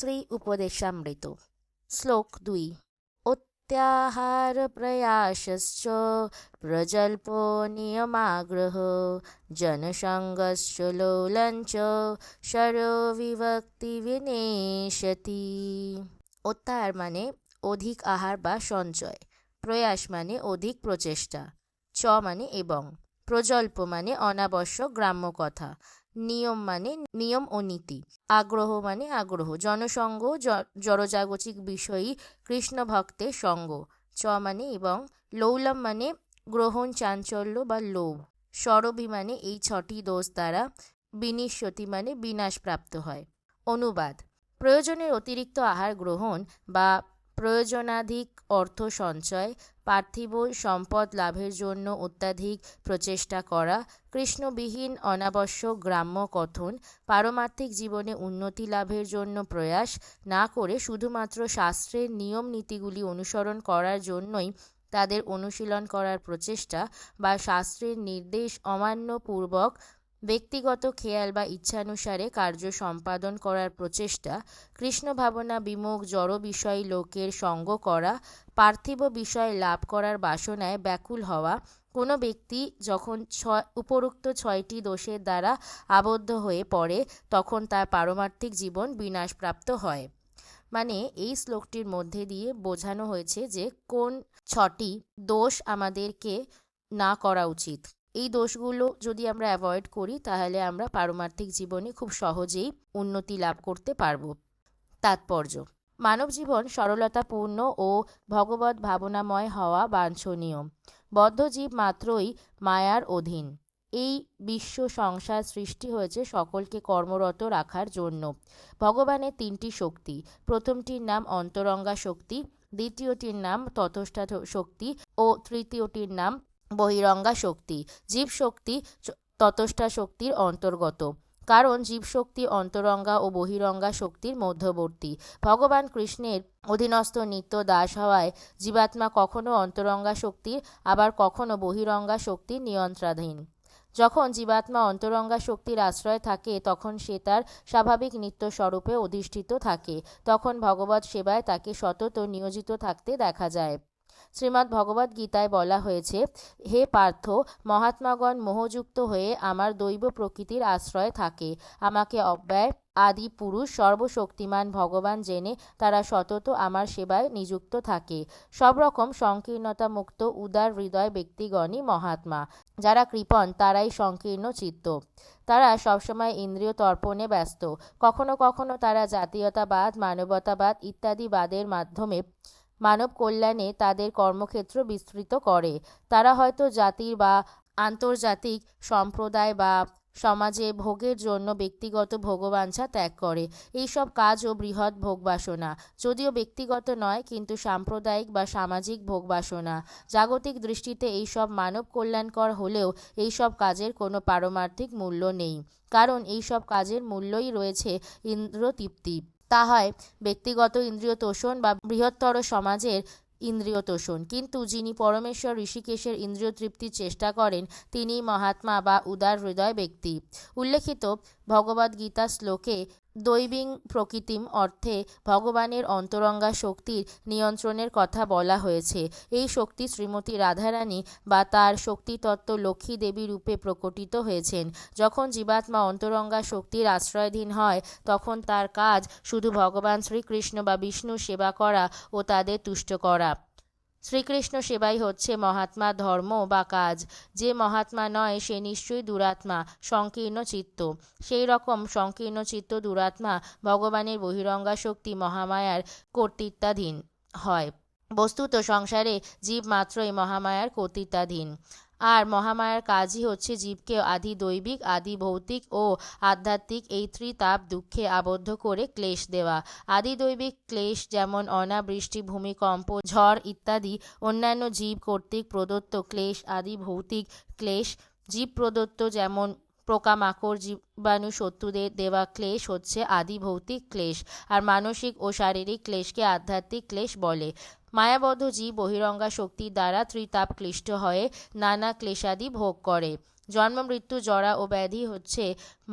শ্রী উপদেশামৃত শ্লোক দুই অত্যাহারপ্রয়াসশ্চ প্রজল্প নিয়মাগ্রহ জনসঙ্গশ্চ লোলঞ্চ শরো বিভক্তি বিনেশতি অত্যাহার মানে অধিক আহার বা সঞ্চয়। প্রয়াস মানে অধিক প্রচেষ্টা চ মানে এবং প্রজল্প মানে অনাবশ্যক গ্রাম্য কথা। নিয়ম মানে নিয়ম ও নীতি। আগ্রহ মানে আগ্রহ। জনসঙ্গ জড়জাগতিক বিষয়ী কৃষ্ণ ভক্তের সঙ্গ। চ মানে এবং লৌলম মানে গ্রহণ, চাঞ্চল্য বা লোভ। সরবি মানে এই ছটি দোষ দ্বারা বিনিশ্বতি মানে বিনাশপ্রাপ্ত হয়। অনুবাদ। প্রয়োজনের অতিরিক্ত আহার গ্রহণ বা প্রয়োজনাধিক অর্থ সঞ্চয়, পার্থিব সম্পদ লাভের জন্য অত্যাধিক প্রচেষ্টা করা, কৃষ্ণবিহীন অনাবশ্যক গ্রাম্য কথন, পারমার্থিক জীবনে উন্নতি লাভের জন্য প্রয়াস না করে শুধুমাত্র শাস্ত্রের নিয়ম নীতিগুলি অনুসরণ করার জন্যই তাদের অনুশীলন করার প্রচেষ্টা বা শাস্ত্রের নির্দেশ অমান্যপূর্বক ব্যক্তিগত খেয়াল বা ইচ্ছানুসারে কার্য সম্পাদন করার প্রচেষ্টা কৃষ্ণ ভাবনা বিমুখ জড় বিষয় লোকের সঙ্গ করা, পার্থিব বিষয় লাভ করার বাসনায় ব্যাকুল হওয়া, কোনো ব্যক্তি যখন ছয় উপরোক্ত ছয়টি দোষের দ্বারা আবদ্ধ হয়ে পড়ে, তখন তার পারমার্থিক জীবন বিনাশপ্রাপ্ত হয়। মানে এই শ্লোকটির মধ্যে দিয়ে বোঝানো হয়েছে যে কোন ছটি দোষ আমাদেরকে না করা উচিত। এই দোষগুলো যদি আমরা অ্যাভয়েড করি, তাহলে আমরা পারমার্থিক জীবনে খুব সহজেই উন্নতি লাভ করতে পারব। তাৎপর্য, মানব জীবন সরলতাপূর্ণ ও ভগবত ভাবনাময় হওয়া বাঞ্ছনীয়। বদ্ধজীব মাত্রই মায়ার অধীন। এই বিশ্ব সংসার সৃষ্টি হয়েছে সকলকে কর্মরত রাখার জন্য। ভগবানের তিনটি শক্তি, প্রথমটির নাম অন্তরঙ্গা শক্তি, দ্বিতীয়টির নাম তথস্থা শক্তি ও তৃতীয়টির নাম বহিরঙ্গা শক্তি, জীবশক্তি ততষ্ঠা শক্তির অন্তর্গত। কারণ জীবশক্তি অন্তরঙ্গা ও বহিরঙ্গা শক্তির মধ্যবর্তী। ভগবান কৃষ্ণের অধীনস্থ নিত্য দাস হওয়ায় জীবাত্মা কখনো অন্তরঙ্গা শক্তির, আবার কখনো বহিরঙ্গা শক্তির নিয়ন্ত্রণাধীন। যখন জীবাত্মা অন্তরঙ্গা শক্তির আশ্রয় থাকে, তখন সে তার স্বাভাবিক নিত্য স্বরূপে অধিষ্ঠিত থাকে। তখন ভগবত সেবায় তাকে সতত নিয়োজিত থাকতে দেখা যায়। শ্রীমদ্ ভগবদ্ গীতায় বলা হয়েছে, হে পার্থ, মহাত্মাগণ মোহযুক্ত হয়ে আমার দৈব প্রকৃতির আশ্রয় থাকে। আমাকে অব্যয় আদি পুরুষ সর্বশক্তিমান ভগবান জেনে তারা সতত আমার সেবায় নিযুক্ত থাকে। সব রকম সংকীর্ণতা মুক্ত উদার হৃদয় ব্যক্তিগণই মহাত্মা। যারা কৃপণ, তারাই সংকীর্ণ চিত্ত। তারা সবসময় ইন্দ্রিয় তর্পণে ব্যস্ত। কখনো কখনো তারা জাতীয়তাবাদ, মানবতাবাদ ইত্যাদি বাদের মাধ্যমে মানব কল্যাণে তাদের কর্মক্ষেত্র বিস্তৃত করে। তারা হয়তো জাতির বা আন্তর্জাতিক সম্প্রদায় বা সমাজে ভোগের জন্য ব্যক্তিগত ভোগবাঞ্ছা ত্যাগ করে। এইসব কাজও বৃহৎ ভোগবাসনা। যদিও ব্যক্তিগত নয়, কিন্তু সাম্প্রদায়িক বা সামাজিক ভোগবাসনা। জাগতিক দৃষ্টিতে এইসব মানব কল্যাণকর হলেও এইসব কাজের কোনো পারমার্থিক মূল্য নেই। কারণ এইসব কাজের মূল্যই রয়েছে ইন্দ্রতৃপ্তি। তা হয় ব্যক্তিগত ইন্দ্রিয় তোষণ বা বৃহত্তর সমাজের ইন্দ্রিয় তোষণ কিন্তু যিনি পরমেশ্বর ঋষিকেশের ইন্দ্রিয় তৃপ্তির চেষ্টা করেন তিনি মহাত্মা বা উদার হৃদয় ব্যক্তি। উল্লেখিত ভগবদ্গীতা শ্লোকে দৈবিং প্রকৃতিম অর্থে ভগবানের অন্তরঙ্গা শক্তির নিয়ন্ত্রণের কথা বলা হয়েছে। এই শক্তি শ্রীমতী রাধারানী বা তার শক্তিতত্ত্ব লক্ষ্মী দেবী রূপে প্রকটিত হয়েছেন। যখন জীবাত্মা অন্তরঙ্গা শক্তির আশ্রয়ধীন হয়, তখন তার কাজ শুধু ভগবান শ্রীকৃষ্ণ বা বিষ্ণু সেবা করা ও তাদের তুষ্ট করা। শ্রীকৃষ্ণ সেবাই হচ্ছে মহাত্মা ধর্ম বা কাজ। যে মহাত্মা নয়, সে নিশ্চয়ই দুরাত্মা, সংকীর্ণ চিত্ত। সেই রকম সংকীর্ণ চিত্ত দুরাত্মা ভগবানের বহিরঙ্গা শক্তি মহামায়ার কর্তৃত্বাধীন হয়। বস্তুত সংসারে জীব মাত্রই মহামায়ার কর্তৃত্বাধীন। আর মহামায়ার কাজই হচ্ছে জীবকে আদি দৈবিক আদি ভৌতিক ও আধ্যাত্মিক এই ত্রিতাপ দুঃখে আবদ্ধ করে ক্লেশ দেওয়া। আদি দৈবিক ক্লেশ যেমন অনাবৃষ্টি, ভূমিকম্প, ঝড় ইত্যাদি অন্যান্য জীব কর্তৃক প্রদত্ত ক্লেশ আদি ভৌতিক ক্লেশ, জীব প্রদত্ত যেমন পোকামাকড়, জীবাণু শত্রুদের দেওয়া ক্লেশ হচ্ছে আদি ভৌতিক ক্লেশ আর মানসিক ও শারীরিক ক্লেশকে আধ্যাত্মিক ক্লেশ বলে। মায়াবদ্ধ জীব বহিরঙ্গা শক্তির দ্বারা ত্রিতাপ ক্লিষ্ট হয়ে নানা ক্লেশাদি ভোগ করে। জন্ম মৃত্যু জরা ও ব্যাধি হচ্ছে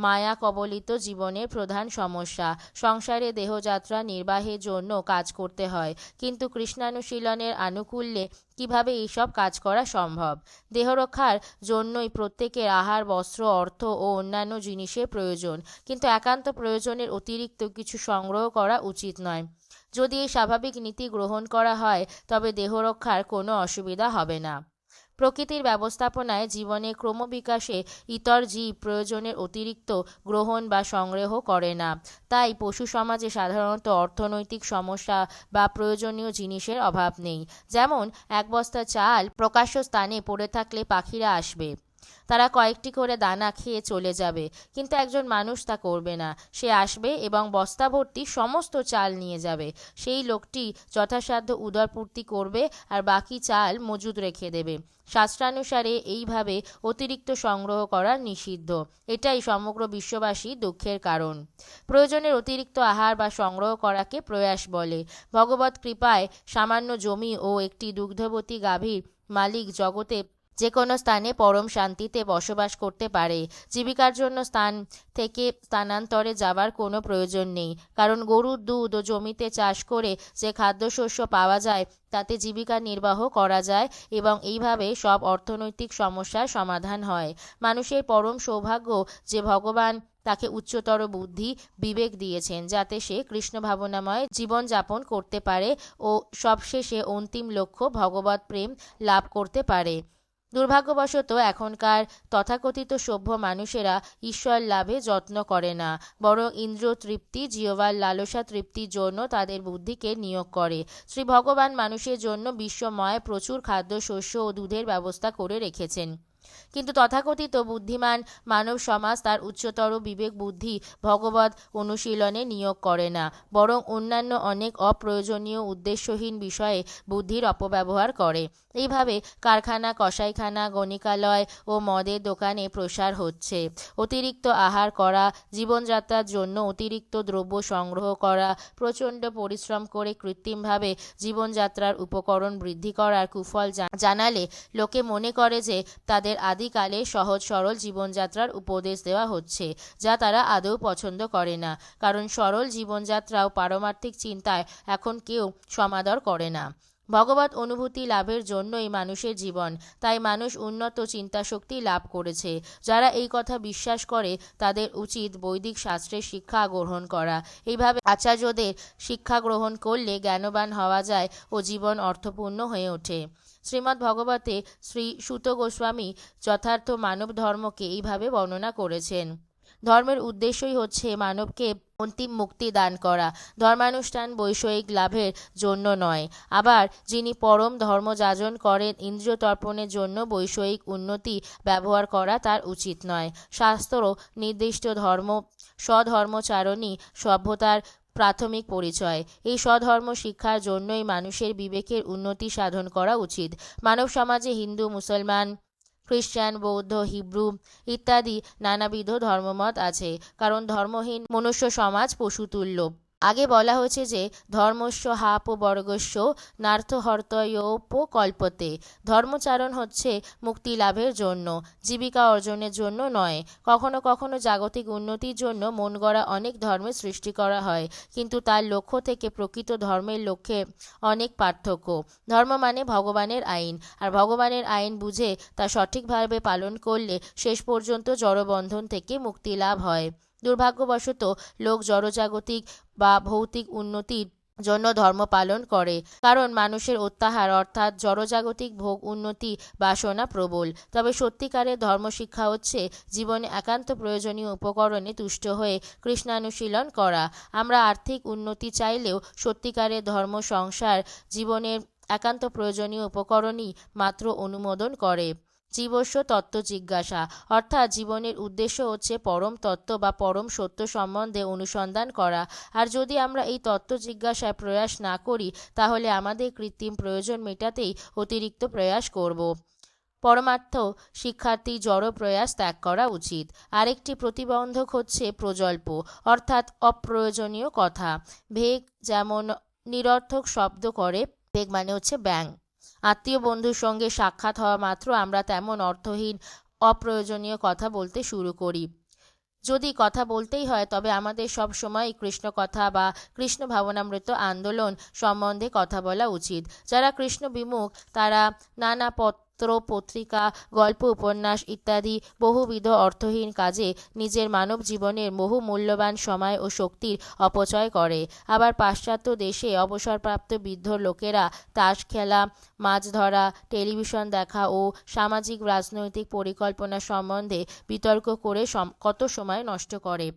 মায়া কবলিত জীবনের প্রধান সমস্যা। সংসারে দেহযাত্রা নির্বাহের জন্য কাজ করতে হয়, কিন্তু কৃষ্ণানুশীলনের আনুকূল্যে কীভাবে এইসব কাজ করা সম্ভব? দেহরক্ষার জন্যই প্রত্যেকের আহার, বস্ত্র, অর্থ ও অন্যান্য জিনিসের প্রয়োজন, কিন্তু একান্ত প্রয়োজনের অতিরিক্ত কিছু সংগ্রহ করা উচিত নয়। যদি এই স্বাভাবিক নীতি গ্রহণ করা হয়, তবে দেহরক্ষার কোনো অসুবিধা হবে না। প্রকৃতির ব্যবস্থাপনায় জীবনে ক্রমবিকাশে ইতর জীব প্রয়োজনের অতিরিক্ত গ্রহণ বা সংগ্রহ করে না। তাই পশু সমাজে সাধারণত অর্থনৈতিক সমস্যা বা প্রয়োজনীয় জিনিসের অভাব নেই। যেমন, এক বস্তা চাল প্রকাশ্য স্থানে পড়ে থাকলে পাখিরা আসবে। তারা কয়েকটি করে দানা খেয়ে চলে যাবে, কিন্তু একজন মানুষ তা করবে না। সে আসবে এবং বস্তা ভর্তি সমস্ত চাল নিয়ে যাবে। সেই লোকটি যথাসাধ্য উদরপূর্তি করবে আর বাকি চাল মজুদ রেখে দেবে। শাস্ত্রানুসারে এইভাবে অতিরিক্ত সংগ্রহ করা নিষিদ্ধ। এটাই সমগ্র বিশ্ববাসী দুঃখের কারণ। প্রয়োজনের অতিরিক্ত আহার বা সংগ্রহ করাকে প্রয়াস বলে। ভগবত কৃপায় সামান্য জমি ও একটি দুগ্ধবতী গাভীর মালিক জগতে যে কোনো স্থানে পরম শান্তিতে বসবাস করতে পারে। জীবিকার জন্য স্থান থেকে স্থানান্তরে যাবার কোনো প্রয়োজন নেই। কারণ গরুর দুধ ও জমিতে চাষ করে যে খাদ্যশস্য পাওয়া যায়, তাতে জীবিকা নির্বাহ করা যায় এবং এইভাবে সব অর্থনৈতিক সমস্যার সমাধান হয়। মানুষের পরম সৌভাগ্য যে ভগবান তাকে উচ্চতর বুদ্ধি, বিবেক দিয়েছেন, যাতে সে কৃষ্ণ ভাবনাময় জীবন যাপন করতে পারে ও সবশেষে অন্তিম লক্ষ্য ভগবত প্রেম লাভ করতে পারে। দুর্ভাগ্যবশত এখনকার তথাকথিত সভ্য মানুষেরা ঈশ্বর লাভে যত্ন করে না। বরং ইন্দ্র তৃপ্তি, জিহ্বার লালসা তৃপ্তির জন্য তাদের বুদ্ধিকে নিয়োগ করে। শ্রী ভগবান মানুষের জন্য বিশ্বময় প্রচুর খাদ্য, শস্য ও দুধের ব্যবস্থা করে রেখেছেন। কিন্তু তথাকথিত বুদ্ধিমান মানব সমাজ তার উচ্চতর বিবেক বুদ্ধি ভগবত অনুশীলনে নিয়োগ করে না, বরং অন্যান্য অনেক অপ্রয়োজনীয় উদ্দেশ্যহীন বিষয়ে বুদ্ধির অপব্যবহার করে। এইভাবে কারখানা, কসাইখানা, গণিকালয় ও মদের দোকানে প্রসার হচ্ছে। অতিরিক্ত আহার করা, জীবনযাত্রার জন্য অতিরিক্ত দ্রব্য সংগ্রহ করা, প্রচণ্ড পরিশ্রম করে কৃত্রিমভাবে জীবনযাত্রার উপকরণ বৃদ্ধি করার কুফল জানালে লোকে মনে করে যে তাদের আদিকালে সহজ সরল জীবনযাত্রার উপদেশ দেওয়া হচ্ছে, যা তারা আদৌ পছন্দ করে না। কারণ সরল জীবনযাত্রা ও পারমার্থিক চিন্তায় এখন কেউ সমাদর করে না। ভগবত অনুভূতি লাভের জন্যই মানুষের জীবন, তাই মানুষ উন্নত চিন্তাশক্তি লাভ করেছে। যারা এই কথা বিশ্বাস করে, তাদের উচিত বৈদিক শাস্ত্রের শিক্ষা গ্রহণ করা। এইভাবে আচার্যদের শিক্ষা গ্রহণ করলে জ্ঞানবান হওয়া যায় ও জীবন অর্থপূর্ণ হয়ে ওঠে। শ্রীমদ্ ভগবতে শ্রী সুত গোস্বামী যথার্থ মানব ধর্মকে এইভাবে বর্ণনা করেছেন। ধর্মের উদ্দেশ্যই হচ্ছে মানবকে অন্তিম মুক্তি দান করা। ধর্মানুষ্ঠান বৈষয়িক লাভের জন্য নয়। আবার যিনি পরম ধর্ম যাজন করেন, ইন্দ্রিয় তর্পণের জন্য বৈষয়িক উন্নতি ব্যবহার করা তার উচিত নয়। শাস্ত্র নির্দিষ্ট ধর্ম স্বধর্মচারণই সভ্যতার প্রাথমিক পরিচয়। এই স্বধর্ম শিক্ষার জন্যই মানুষের বিবেকের উন্নতি সাধন করা উচিত। মানব সমাজে হিন্দু, মুসলমান খ্রিস্টান বৌদ্ধ হিব্রু ইত্যাদি নানাবিধ ধর্মমত আছে। কারণ ধর্মহীন মনুষ্য সমাজ পশুতুল্য। আগে বলা হয়েছে যে, ধর্মস্ব হাপ ও বর্গস্ব কল্পতে। ধর্মচারণ হচ্ছে মুক্তি লাভের জন্য, জীবিকা অর্জনের জন্য নয়। কখনো কখনো জাগতিক উন্নতির জন্য মন গড়া অনেক ধর্মের সৃষ্টি করা হয়, কিন্তু তার লক্ষ্য থেকে প্রকৃত ধর্মের লক্ষ্যে অনেক পার্থক্য। ধর্ম মানে ভগবানের আইন, আর ভগবানের আইন বুঝে তা সঠিকভাবে পালন করলে শেষ পর্যন্ত জড়বন্ধন থেকে মুক্তি লাভ হয়। দুর্ভাগ্যবশত লোক জড়জাগতিক বা ভৌতিক উন্নতির জন্য ধর্ম পালন করে, কারণ মানুষের অত্যাহার অর্থাৎ জড়জাগতিক ভোগ উন্নতি বাসনা প্রবল। তবে সত্যিকারের ধর্মশিক্ষা হচ্ছে জীবনে একান্ত প্রয়োজনীয় উপকরণে তুষ্ট হয়ে কৃষ্ণানুশীলন করা। আমরা আর্থিক উন্নতি চাইলেও সত্যিকারের ধর্ম সংসার জীবনের একান্ত প্রয়োজনীয় উপকরণই মাত্র অনুমোদন করে। জীবস্ব তত্ত্ব জিজ্ঞাসা। অর্থাৎ জীবনের উদ্দেশ্য হচ্ছে পরম তত্ত্ব বা পরম সত্য সম্বন্ধে অনুসন্ধান করা। আর যদি আমরা এই তত্ত্ব জিজ্ঞাসায় প্রয়াস না করি, তাহলে আমাদের কৃত্রিম প্রয়োজন মেটাতেই অতিরিক্ত প্রয়াস করব। পরমার্থ, শিক্ষার্থী জড় প্রয়াস ত্যাগ করা উচিত। আরেকটি প্রতিবন্ধক হচ্ছে প্রজল্প, অর্থাৎ অপ্রয়োজনীয় কথা। ভেগ যেমন নিরর্থক শব্দ করে ভেগ মানে হচ্ছে ব্যাং আত্মীয় বন্ধুর সঙ্গে সাক্ষাৎ হওয়া মাত্র আমরা তেমন অর্থহীন, অপ্রয়োজনীয় কথা বলতে শুরু করি। যদি কথা বলতেই হয়, তবে আমাদের সব সময় কৃষ্ণ কথা বা কৃষ্ণ ভাবনামৃত আন্দোলন সম্বন্ধে কথা বলা উচিত। যারা কৃষ্ণ বিমুখ, তারা নানা পত্র পত্রিকা, গল্প, উপন্যাস ইত্যাদি বহুবিধ অর্থহীন কাজে নিজের মানব জীবনের বহু মূল্যবান সময় ও শক্তির অপচয় করে। আবার পাশ্চাত্য দেশে অবসরপ্রাপ্ত বৃদ্ধ লোকেরা তাস খেলা, মাছ ধরা, টেলিভিশন দেখা ও সামাজিক রাজনৈতিক পরিকল্পনা সম্বন্ধে বিতর্ক করে কত সময় নষ্ট করে।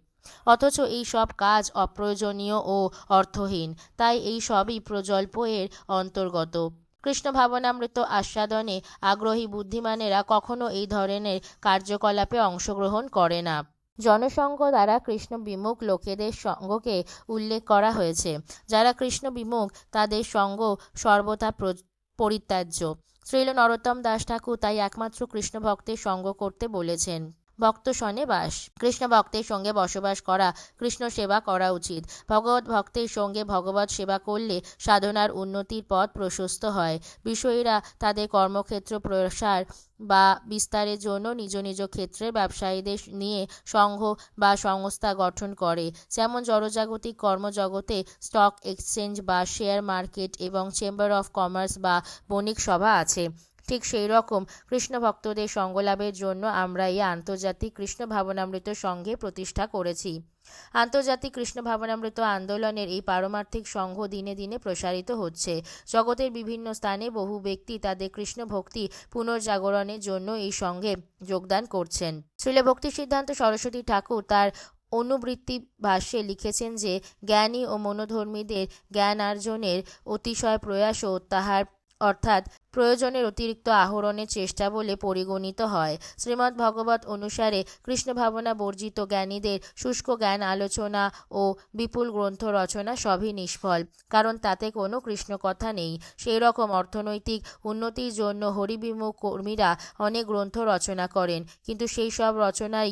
অথচ এই সব কাজ অপ্রয়োজনীয় ও অর্থহীন। তাই এই সবই প্রজল্প এর অন্তর্গত। কৃষ্ণ ভাবনামৃত আস্বাদনে আগ্রহী বুদ্ধিমানেরা কখনো এই ধরনের কার্যকলাপে অংশগ্রহণ করে না। জনসংঘ দ্বারা কৃষ্ণ বিমুখ লোকেদের সঙ্গকে উল্লেখ করা হয়েছে, যারা কৃষ্ণ বিমুখ, তাদের সঙ্গ সর্বথা প্র- পরিত্যাজ্য। শ্রীল নরোত্তম দাস ঠাকুর তাই একমাত্র কৃষ্ণ ভক্তের সঙ্গ করতে বলেছেন। ভক্ত সনে বাস। কৃষ্ণ ভক্তের সঙ্গে বসবাস করা, কৃষ্ণ সেবা করা উচিত। ভগবত ভক্তের সঙ্গে ভগবত সেবা করলে সাধনার উন্নতির পথ প্রশস্ত হয়। বিষয়ীরা তাদের কর্মক্ষেত্র প্রসার বা বিস্তারের জন্য নিজ নিজ ক্ষেত্রের ব্যবসায়ীদের নিয়ে সংঘ বা সংস্থা গঠন করে। যেমন জড়জাগতিক কর্মজগতে স্টক এক্সচেঞ্জ বা শেয়ার মার্কেট এবং চেম্বার অফ কমার্স বা বণিক সভা আছে। ঠিক সেই রকম কৃষ্ণ ভক্তদের সঙ্গলাভের জন্য আমরা এই আন্তর্জাতিক কৃষ্ণ ভাবনামৃত সংঘে প্রতিষ্ঠা করেছি। আন্তর্জাতিক কৃষ্ণ ভাবনামৃত আন্দোলনের এই পারমার্থিক সংঘ দিনে দিনে প্রসারিত হচ্ছে। জগতের বিভিন্ন স্থানে বহু ব্যক্তি তাদের কৃষ্ণ ভক্তি পুনর্জাগরণের জন্য এই সংঘে যোগদান করছেন। শ্রীল ভক্তি সিদ্ধান্ত সরস্বতী ঠাকুর তার অনুবৃত্তি ভাষ্যে লিখেছেন যে, জ্ঞানী ও মনোধর্মীদের জ্ঞান অর্জনের অতিশয় প্রয়াসও তাহার অর্থাৎ প্রয়োজনের অতিরিক্ত আহরণের চেষ্টা বলে পরিগণিত হয়। শ্রীমদ্ ভগবত অনুসারে কৃষ্ণ ভাবনা বর্জিত জ্ঞানীদের শুষ্ক জ্ঞান আলোচনা ও বিপুল গ্রন্থ রচনা সবই নিষ্ফল, কারণ তাতে কোনো কৃষ্ণ কথা নেই। সেই রকম অর্থনৈতিক উন্নতির জন্য হরিবিমুখ কর্মীরা অনেক গ্রন্থ রচনা করেন, কিন্তু সেই সব রচনাই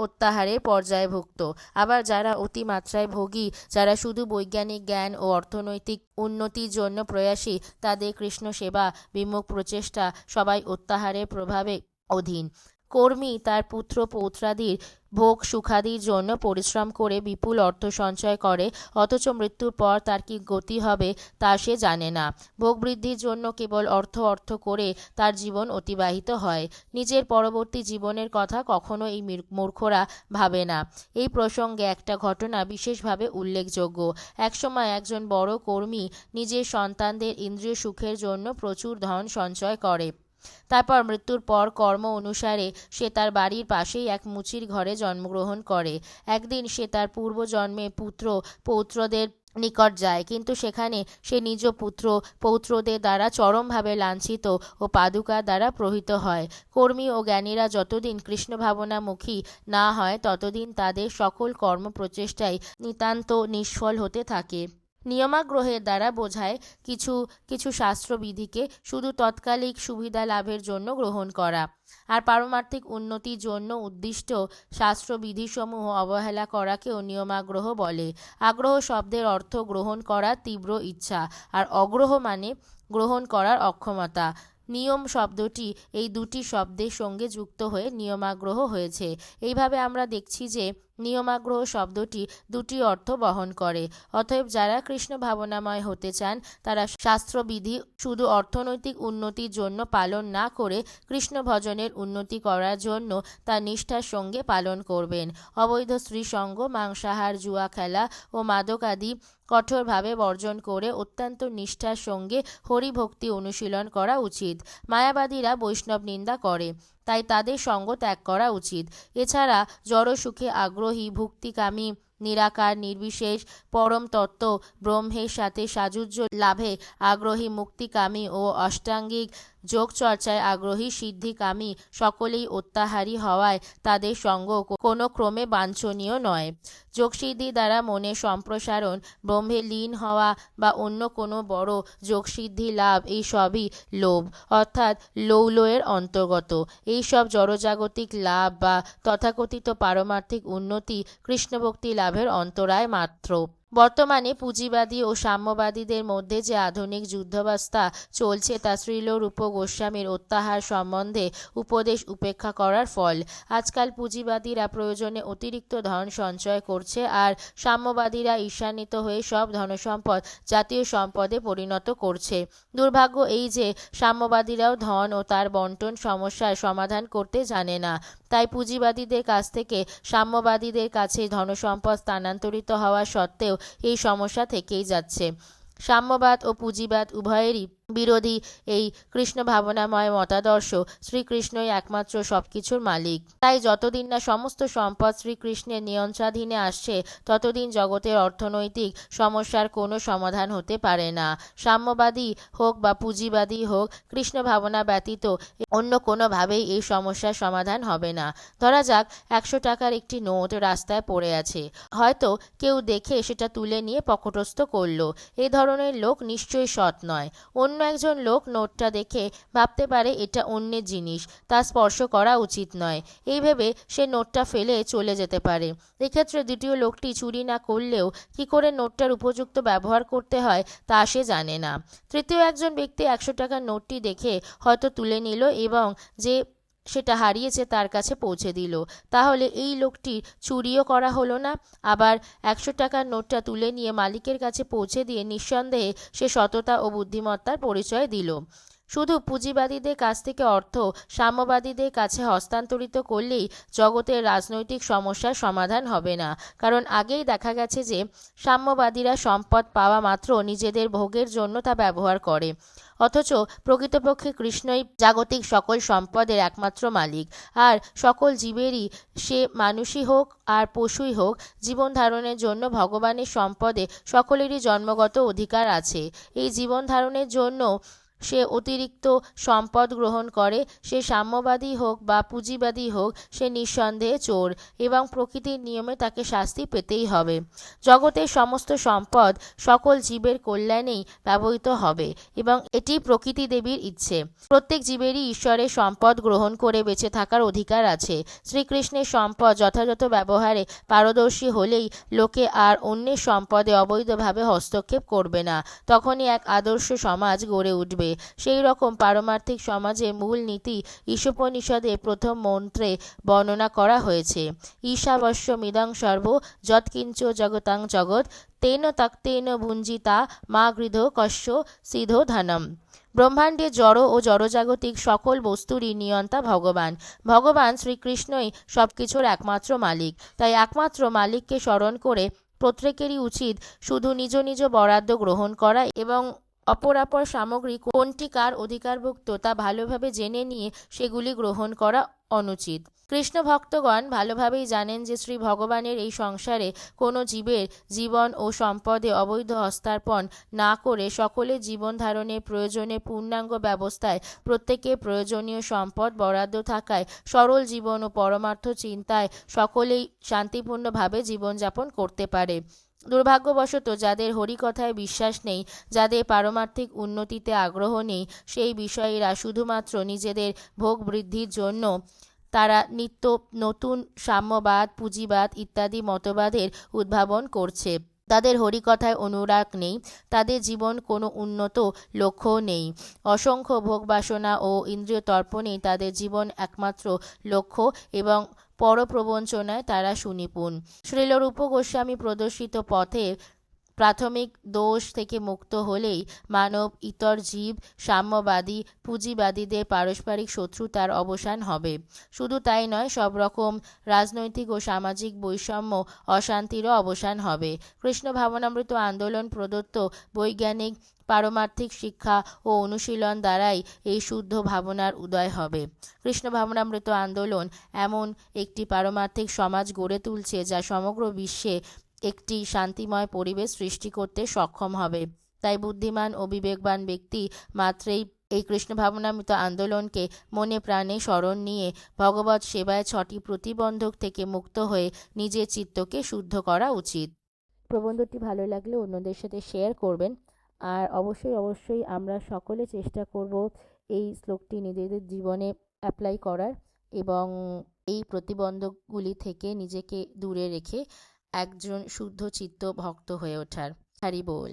অত্যাহারের পর্যায়ভুক্ত। আবার যারা অতিমাত্রায় ভোগী, যারা শুধু বৈজ্ঞানিক জ্ঞান ও অর্থনৈতিক উন্নতির জন্য প্রয়াসী, তাদের কৃষ্ণ সেবা বিমুখ প্রচেষ্টা সবাই অত্যাহারের প্রভাবে অধীন। কর্মী, তার পুত্র, পৌত্রাদির ভোগ সুখাদির জন্য পরিশ্রম করে বিপুল অর্থ সঞ্চয় করে, অথচ মৃত্যুর পর তার কি গতি হবে তা সে জানে না। ভোগ বৃদ্ধির জন্য কেবল অর্থ অর্থ করে তার জীবন অতিবাহিত হয়। নিজের পরবর্তী জীবনের কথা কখনো এই মূর্খরা ভাবে না। এই প্রসঙ্গে একটা ঘটনা বিশেষভাবে উল্লেখযোগ্য। একসময় একজন বড় কর্মী নিজের সন্তানদের ইন্দ্রিয় সুখের জন্য প্রচুর ধন সঞ্চয় করে। তারপর মৃত্যুর পর কর্ম অনুসারে সে তার বাড়ির পাশেই এক মুচির ঘরে জন্মগ্রহণ করে। একদিন সে তার পূর্বজন্মে পুত্র পৌত্রদের নিকট যায়, কিন্তু সেখানে সে নিজ পুত্র পৌত্রদের দ্বারা চরমভাবে লাঞ্ছিত ও পাদুকা দ্বারা প্রহিত হয়। কর্মী ও জ্ঞানীরা যতদিন কৃষ্ণ ভাবনামুখী না হয়, ততদিন তাদের সকল কর্ম প্রচেষ্টাই নিতান্ত নিষ্ফল হতে থাকে। নিয়মাগ্রহের দ্বারা বোঝায় কিছু কিছু শাস্ত্রবিধিকে শুধু তৎকালিক সুবিধা লাভের জন্য গ্রহণ করা। আর পারমার্থিক উন্নতির জন্য উদ্দিষ্ট শাস্ত্রবিধিসমূহ অবহেলা করাকেও নিয়মাগ্রহ বলে। আগ্রহ শব্দের অর্থ গ্রহণ করার তীব্র ইচ্ছা, আর অগ্রহ মানে গ্রহণ করার অক্ষমতা। নিয়ম শব্দটি এই দুটি শব্দের সঙ্গে যুক্ত হয়ে নিয়মাগ্রহ হয়েছে। এইভাবে আমরা দেখছি যে নিয়মাগ্রহ শব্দটি দুটি অর্থ বহন করে। অতএব যারা কৃষ্ণ ভাবনাময় হতে চান, তারা শাস্ত্রবিধি শুধু অর্থনৈতিক উন্নতির জন্য পালন না করে কৃষ্ণ ভজনের উন্নতি করার জন্য তা নিষ্ঠার সঙ্গে পালন করবেন। অবৈধ স্ত্রীসঙ্গ, মাংসাহার, জুয়া খেলা ও মাদক আদি কঠোরভাবে বর্জন করে অত্যন্ত নিষ্ঠার সঙ্গে হরিভক্তি অনুশীলন করা উচিত। মায়াবাদীরা বৈষ্ণব নিন্দা করে। তাই তাদের সঙ্গ ত্যাগ করা উচিত। এছাড়া জড়সুখে আগ্রহী, ভুক্তিকামী, নিরাকার, নির্বিশেষ, পরম তত্ত্ব, ব্রহ্মের সাথে সাযুজ্য লাভে আগ্রহী, মুক্তিকামী ও অষ্টাঙ্গিক যোগ চর্চায় আগ্রহী সিদ্ধিকামী সকলেই অত্যাহারী হওয়ায় তাদের সঙ্গ কোনো ক্রমে বাঞ্ছনীয় নয়। যোগসিদ্ধি দ্বারা মনে সম্প্রসারণ, ব্রহ্মে লীন হওয়া বা অন্য কোনো বড় যোগসিদ্ধি লাভ, এই সবই লোভ, অর্থাৎ লৌলয়ের অন্তর্গত। এই সব জড়জাগতিক লাভ বা তথাকথিত পারমার্থিক উন্নতি কৃষ্ণভক্তি লাভের অন্তরায় মাত্র। বর্তমানে পুঁজিবাদী ও সাম্যবাদীদের মধ্যে যে আধুনিক যুদ্ধাবস্থা চলছে তা শ্রীলরূপ গোস্বামীর অত্যাহার সম্বন্ধে উপদেশ উপেক্ষা করার ফল। আজকাল পুঁজিবাদীরা প্রয়োজনে অতিরিক্ত ধন সঞ্চয় করছে আর সাম্যবাদীরা ঈর্ষান্বিত হয়ে সব ধনসম্পদ জাতীয় সম্পদে পরিণত করছে। দুর্ভাগ্য এই যে সাম্যবাদীরাও ধন ও তার বন্টন সমস্যার সমাধান করতে জানে না। তাই পুঁজিবাদীদের কাছ থেকে সাম্যবাদীদের কাছে ধনসম্পদ স্থানান্তরিত হওয়া সত্ত্বেও এই সমস্যা থেকেই যাচ্ছে। সাম্যবাদ ও পুঁজিবাদ উভয়েরই বিরোধী এই কৃষ্ণ ভাবনাময় মতাদর্শ শ্রীকৃষ্ণই একমাত্র সবকিছুর মালিক। তাই যতদিন না সমস্ত সম্পদ শ্রীকৃষ্ণের নিয়ন্ত্রণাধীনে আসছে, ততদিন জগতের অর্থনৈতিক সমস্যার কোনো সমাধান হতে পারে না। সাম্যবাদী হোক বা পুঁজিবাদী হোক কৃষ্ণ ভাবনা ব্যতীত অন্য কোনোভাবেই এই সমস্যার সমাধান হবে না। ধরা যাক, একশো টাকার একটি নোট রাস্তায় পড়ে আছে। হয়তো কেউ দেখে সেটা তুলে নিয়ে পকটস্থ করল। এই ধরনের লোক নিশ্চয়ই সৎ নয়। অন্য একজন লোক নোটটা দেখে ভাবতে পারে এটা অন্যের জিনিস, তা স্পর্শ করা উচিত নয়। এই ভেবে সে নোটটা ফেলে চলে যেতে পারে। এক্ষেত্রে দ্বিতীয় লোকটি চুরি না করলেও কি করে নোটটার উপযুক্ত ব্যবহার করতে হয় তা সে জানে না। তৃতীয় একজন ব্যক্তি একশো টাকার নোটটি দেখে হয়তো তুলে নিল এবং যে সেটা হারিয়েছে তার কাছে পৌঁছে দিল। তাহলে এই লোকটি চুরিও করা হলো না? আবার একশো টাকার নোটটা তুলে নিয়ে মালিকের কাছে পৌঁছে দিয়ে নিঃসন্দেহে সে সততা ও বুদ্ধিমত্তার পরিচয় দিল। শুধু পুঁজিবাদীদের কাছ থেকে অর্থ সাম্যবাদীদের কাছে হস্তান্তরিত করলেই জগতের রাজনৈতিক সমস্যার সমাধান হবে না। কারণ আগেই দেখা গেছে যে সাম্যবাদীরা সম্পদ পাওয়া মাত্র নিজেদের ভোগের জন্য তা ব্যবহার করে। অথচ প্রকৃতপক্ষে কৃষ্ণই জাগতিক সকল সম্পদের একমাত্র মালিক। আর সকল জীবেরই সে মানুষই হোক আর পশুই হোক, জীবন ধারণের জন্য ভগবানের সম্পদে সকলেরই জন্মগত অধিকার আছে। এই জীবন ধারণের জন্য সে অতিরিক্ত সম্পদ গ্রহণ করে, সে সাম্যবাদী হোক বা পুঁজিবাদী হোক, সে নিঃসন্দেহে চোর এবং প্রকৃতির নিয়মে তাকে শাস্তি পেতেই হবে। জগতের সমস্ত সম্পদ সকল জীবের কল্যাণেই ব্যবহৃত হবে এবং এটি প্রকৃতি দেবীর ইচ্ছে। প্রত্যেক জীবেরই ঈশ্বরের সম্পদ গ্রহণ করে বেঁচে থাকার অধিকার আছে। শ্রীকৃষ্ণের সম্পদ যথাযথ ব্যবহারে পারদর্শী হলেই লোকে আর অন্যের সম্পদে অবৈধভাবে হস্তক্ষেপ করবে না। তখনই এক আদর্শ সমাজ গড়ে উঠবে। সেই রকম পারমার্থিক সমাজে মূল নীতি ঈশোপনিষদে প্রথম মন্ত্রে বর্ণনা করা হয়েছে। ঈশাবশ্য মিদং সর্ব যৎকিঞ্চ জগতাং জগৎ, তেন তক্তেন ভুঞ্জিতা মা গৃধ কস্য সিধো ধনম। ব্রহ্মাণ্ডে জড় ও জড়জাগতিক সকল বস্তুরই নিয়ন্তা ভগবান। ভগবান শ্রীকৃষ্ণই সবকিছুর একমাত্র মালিক। তাই একমাত্র মালিককে স্মরণ করে প্রত্যেকেরই উচিত শুধু নিজ নিজ বরাদ্দ গ্রহণ করা এবং অপরাপর সামগ্রী কোনটি কার অধিকারভুক্ত তা ভালোভাবে জেনে নিয়ে সেগুলি গ্রহণ করা অনুচিত। কৃষ্ণ ভক্তগণ ভালোভাবেই জানেন যে শ্রী ভগবানের এই সংসারে কোনো জীবের জীবন ও সম্পদে অবৈধ হস্তার্পণ না করে সকলে জীবন ধারণের প্রয়োজনে পূর্ণাঙ্গ ব্যবস্থায় প্রত্যেকে প্রয়োজনীয় সম্পদ বরাদ্দ থাকায় সরল জীবন ও পরমার্থ চিন্তায় সকলেই শান্তিপূর্ণভাবে জীবনযাপন করতে পারে। দুর্ভাগ্যবশত যাদের হরিকথায় বিশ্বাস নেই, যাদের পারমার্থিক উন্নতিতে আগ্রহ নেই, সেই বিষয়ীরা শুধুমাত্র নিজেদের ভোগ বৃদ্ধির জন্য তারা নিত্য নতুন সাম্যবাদ, পুঁজিবাদ ইত্যাদি মতবাদের উদ্ভাবন করছে। তাদের হরিকথায় অনুরাগ নেই, তাদের জীবন কোনো উন্নত লক্ষ্য নেই। অসংখ্য ভোগবাসনা ও ইন্দ্রিয় তর্পণেই তাদের জীবন একমাত্র লক্ষ্য এবং পরপ্রবঞ্চনায় তারা সুনিপুণ। শ্রীল রূপ গোস্বামী প্রদর্শিত পথে প্রাথমিক দোষ থেকে মুক্ত হলেই মানব ইতর জীব, সাম্যবাদী, পুঁজিবাদীদের পারস্পরিক শত্রুতার অবসান হবে। শুধু তাই নয়, সব রকম রাজনৈতিক ও সামাজিক বৈষম্য অশান্তিরও অবসান হবে। কৃষ্ণ ভাবনামৃত আন্দোলন প্রদত্ত বৈজ্ঞানিক পারমার্থিক শিক্ষা ও অনুশীলন দ্বারাই এই শুদ্ধ ভাবনার উদয় হবে। কৃষ্ণ ভাবনামৃত আন্দোলন এমন একটি পারমার্থিক সমাজ গড়ে তুলছে যা সমগ্র বিশ্বে একটি শান্তিময় পরিবেশ সৃষ্টি করতে সক্ষম হবে। তাই বুদ্ধিমান ও বিবেকবান ব্যক্তি মাত্রেই এই কৃষ্ণ ভাবনামৃত আন্দোলনকে মনে প্রাণে স্মরণ নিয়ে ভগবত সেবায় ছটি প্রতিবন্ধক থেকে মুক্ত হয়ে নিজের চিত্তকে শুদ্ধ করা উচিত। প্রবন্ধটি ভালো লাগলে অন্যদের সাথে শেয়ার করবেন। আর অবশ্যই অবশ্যই আমরা সকলে চেষ্টা করব এই শ্লোকটি নিজেদের জীবনে অ্যাপ্লাই করার এবং এই প্রতিবন্ধকগুলি থেকে নিজেকে দূরে রেখে একজন শুদ্ধ চিত্ত ভক্ত হয়ে ওঠার হরি বল।